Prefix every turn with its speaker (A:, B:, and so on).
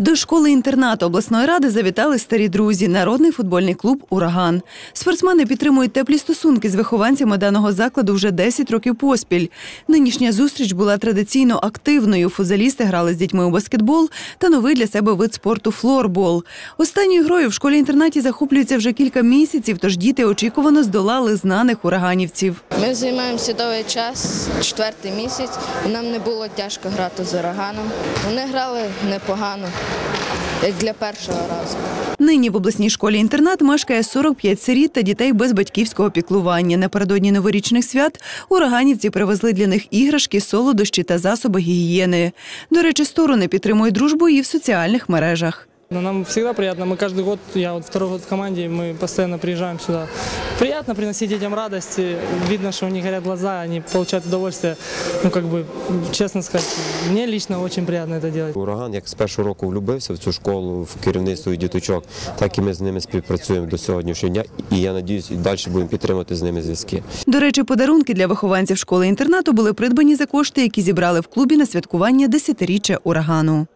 A: До школи-інтернату обласної ради завітали старі друзі, народний футбольний клуб Ураган. Спортсмени підтримують теплі стосунки з вихованцями даного закладу вже 10 років поспіль. Нинішня зустріч була традиційно активною. Футзалісти грали з дітьми у баскетбол та новий для себе вид спорту флорбол. Останньою грою в школі-інтернаті захоплюються вже кілька місяців, тож діти очікувано здолали знаних ураганівців.
B: Ми займаємося довгий час, четвертий місяць, нам не було тяжко грати з ураганом. Вони грали непогано, як для першого разу.
A: Нині в обласній школі-інтернат мешкає 45 сиріт та дітей без батьківського піклування. Напередодні новорічних свят ураганівці привезли для них іграшки, солодощі та засоби гігієни. До речі, сторони підтримують дружбу і в соціальних мережах.
C: Но Нам всегда приятно, мы каждый год, я вот второй год в команде, мы постоянно приезжаем сюда. Приятно приносить детям радости, видно, что у них горят глаза, они получают удовольствие. Ну, как бы, честно сказать, мне лично очень приятно это делать.
D: Ураган як з першого року влюбився в цю школу, в керівництво і діточок, так і ми з ними співпрацюємо до сьогоднішнього дня. І я надіюсь, і далі будемо підтримувати з ними зв'язки.
A: До речі, подарунки для вихованців школи-інтернату були придбані за кошти, які зібрали в клубі на святкування десятиріччя урагану.